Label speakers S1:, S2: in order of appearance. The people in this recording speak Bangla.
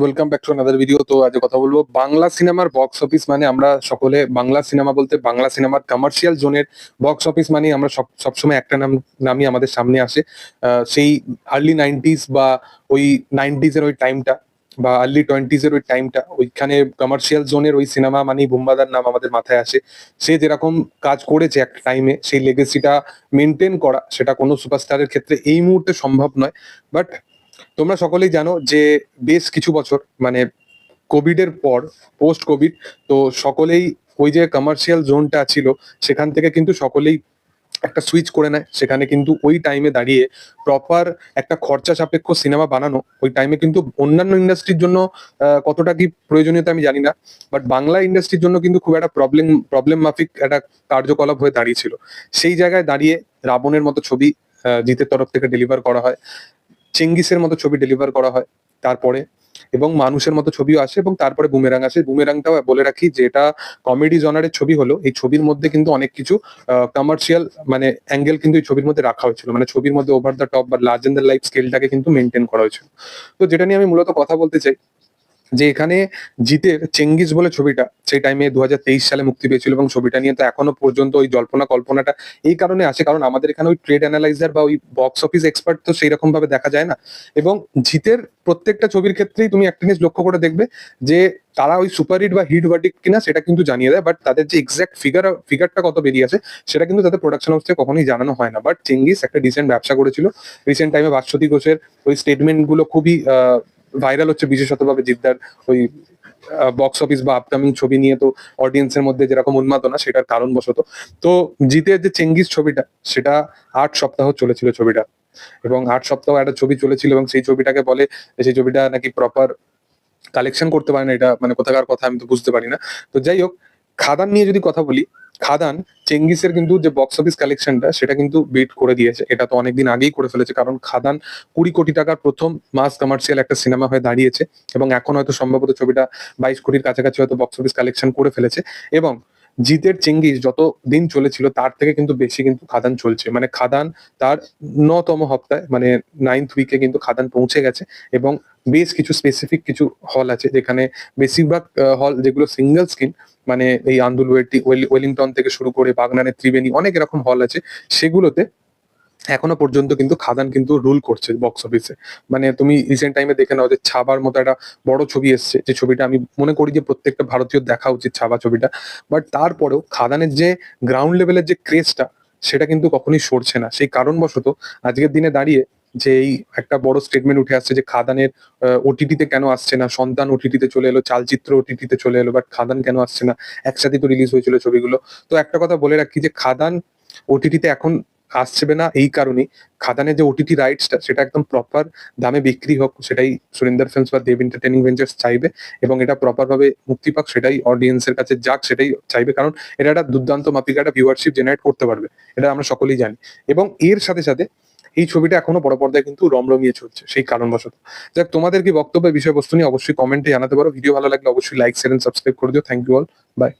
S1: ওয়েলকাম ভিডিও তো কথা বলব বাংলা সিনেমার বক্স অফিস মানে আমরা সকলে বাংলা সিনেমা বলতে বাংলা কমার্শিয়াল জোনের বক্স অফিস আমরা সব, সবসময় একটা নাম আমাদের সামনে আসে। সেই আর্লি বা ওই ওই টাইমটা বা আর্লি ওই টাইমটা ওইখানে কমার্শিয়াল জোনের ওই সিনেমা মানে বুম্বাদার নাম আমাদের মাথায় আসে। সে যেরকম কাজ করেছে একটা টাইমে সেই লেগেসিটা মেনটেন করা, সেটা কোনো সুপারস্টারের ক্ষেত্রে এই মুহূর্তে সম্ভব নয়। বাট তোমরা সকলেই জানো যে বেশ কিছু বছর মানে কোভিড এর পর পোস্ট কোভিড তো সকলেই ওই যে কমার্শিয়াল জোনটা ছিল, সেখান থেকে কিন্তু সকলেই একটা সুইচ করে নেয়। সেখানে কিন্তু ওই টাইমে দাঁড়িয়ে প্রপার একটা খরচা সাপেক্ষ সিনেমা বানানো, ওই টাইমে কিন্তু অন্যান্য ইন্ডাস্ট্রির জন্য কতটা কি প্রয়োজনীয়তা আমি জানি না বাট বাংলা ইন্ডাস্ট্রির জন্য কিন্তু খুব একটা প্রবলেম প্রবলেম মাফিক একটা কার্যকলাপ হয়ে দাঁড়িয়েছিল। সেই জায়গায় দাঁড়িয়ে রাবণের মতো ছবি জিতের তরফ থেকে ডেলিভার করা হয়। চেঙ্গিসের মতো ছবি ডেলিভার করা হয় তারপরে এবং মানুষের মতো ছবিও আসে এবং তারপরে বুমেরাং আসে। বুমেরাংটাও বলে রাখি যে এটা কমেডি জনারের ছবি হলো। এই ছবির মধ্যে কিন্তু অনেক কিছু কমার্শিয়াল মানে অ্যাঙ্গেল কিন্তু এই ছবির মধ্যে রাখা হয়েছিল। মানে ছবির মধ্যে ওভার দ্য টপ বা লার্জ এন্ড দ্য লাইফ স্কেলটাকে কিন্তু মেনটেন করা হয়েছিল। তো যেটা নিয়ে আমি মূলত কথা বলতে চাই যে এখানে জিতের চেঙ্গিস বলে ছবিটা, সেই টাইমে দু হাজার তেইশ সালে মুক্তি পেয়েছিল এবং ছবিটা নিয়ে তো এখনও পর্যন্ত ওই জল্পনা কল্পনাটা এই কারণে আসে। কারণ আমাদের এখানে ওই ট্রেড অ্যানালাইজার বা ওই বক্স অফিস এক্সপার্ট তো সেই রকম ভাবে দেখা যায় না। এবং জিতের প্রত্যেকটা ছবির ক্ষেত্রেই তুমি একটা জিনিস লক্ষ্য করে দেখবে যে তারা ওই সুপার হিট বা হিট ভার্ডিক কিনা সেটা কিন্তু জানিয়ে দেয়। বাট তাদের যে এক্সাক্ট ফিগার ফিগারটা কত বেরিয়ে আছে সেটা কিন্তু তাদের প্রোডাকশন হাউস থেকে কখনোই জানানো হয় না। বাট চেঙ্গিস একটা ডিসেন্ট ব্যবসা করেছিল। রিসেন্ট টাইমে ভাস্বতী ঘোষের ওই স্টেটমেন্টগুলো খুবই ভাইরাল হচ্ছে বিশেষতভাবে জিদ্দার ওই বক্স অফিস বা আপকামিং ছবি নিয়ে তো অডিয়েন্সের মধ্যে যেরকম উন্মাদনা সেটার কারণবশত। তো জিতের যে চেঙ্গিস ছবিটা, সেটা আট সপ্তাহ চলেছিল ছবিটা। এবং আট সপ্তাহ একটা ছবি চলেছিল এবং সেই ছবিটাকে বলে সেই ছবিটা নাকি প্রপার কালেকশন করতে পারে না এটা মানে কোথাকার কথা আমি তো বুঝতে পারি না। তো যাই হোক, খাদান নিয়ে যদি কথা বলি খাদান চেঙ্গিসের কিন্তু যে বক্স অফিস কালেকশনটা সেটা কিন্তু বিট করে দিয়েছে। এটা তো অনেকদিন আগেই করে ফেলেছে, কারণ খাদান কুড়ি কোটি টাকার প্রথম মাস কমার্শিয়াল একটা সিনেমা হয়ে দাঁড়িয়েছে এবং এখন হয়তো সম্ভবত ছবিটা বাইশ কোটির কাছাকাছি হয়তো বক্স অফিস কালেকশন করে ফেলেছে। এবং জিতের চেঙ্গিস যত দিন চলেছিল, তার থেকে কিন্তু বেশি কিন্তু খাদান চলছে। মানে খাদান তার নতম হপ্তায় মানে নাইন্থ উইকে কিন্তু খাদান পৌঁছে গেছে এবং বেশ কিছু স্পেসিফিক কিছু হল আছে যেখানে বেশিরভাগ হল যেগুলো সিঙ্গেল স্ক্রিন মানে এই আন্দুল ওয়েলিংটন থেকে শুরু করে বাগনানের ত্রিবেণী, অনেক এরকম হল আছে। সেগুলোতে এখনও পর্যন্ত কিন্তু খাদান কিন্তু রুল করছে বক্স অফিসে মানে তুমি রিসেন্ট টাইমে দেখে নাও যে ছাবার মতো একটা বড় ছবি এসছে, যে ছবিটা আমি মনে করি যে প্রত্যেকটা ভারতীয় দেখা উচিত ছাবা ছবিটা। বাট তারপরেও খাদানের যে গ্রাউন্ড লেভেলের যে ক্রেজটা সেটা কিন্তু কখনোই সরছে না। সেই কারণবশত আজকের দিনে দাঁড়িয়ে যে এই একটা বড় স্টেটমেন্ট উঠে আসছে যে খাদানের ওটিটিতে কেন আসছে না, সন্তান ওটিটিতে চলে এলো, চালচিত্র ওটিটিতে চলে এলো বাট খাদান কেন আসছে না? একসাথে তো রিলিজ হয়েছিল ছবিগুলো। তো একটা কথা বলে রাখি যে খাদান ওটিটিতে এখন আসছে না এই কারণেই। খাদানে যে ওটিটি রাইটসটা সেটা একদম প্রপার দামে বিক্রি হোক, সেটাই সুরিন্দর ফিল্মস বা দেব এন্টারটেনিং ভেঞ্চার্স চাইবে এবং এটা প্রপার ভাবে মুক্তি পাক, সেটাই অডিয়েন্সের কাছে যাক, সেটাই চাইবে। কারণ এটা একটা দুর্দান্ত মাপিকা, একটা ভিউয়ারশিপ জেনারেট করতে পারবে। এটা আমরা সকলেই জানি। এবং এর সাথে সাথে এই ছবিটা এখনও বড় পর্দায় কিন্তু রমরমিয়ে চলছে, সেই কারণবশত। যাক, তোমাদের কি বক্তব্য বিষয়বস্তু নিয়ে অবশ্যই কমেন্টে জানাতে পারো। ভিডিও ভালো লাগলে অবশ্যই লাইক শেয়ার সাবস্ক্রাইব করে দিও। Thank you all by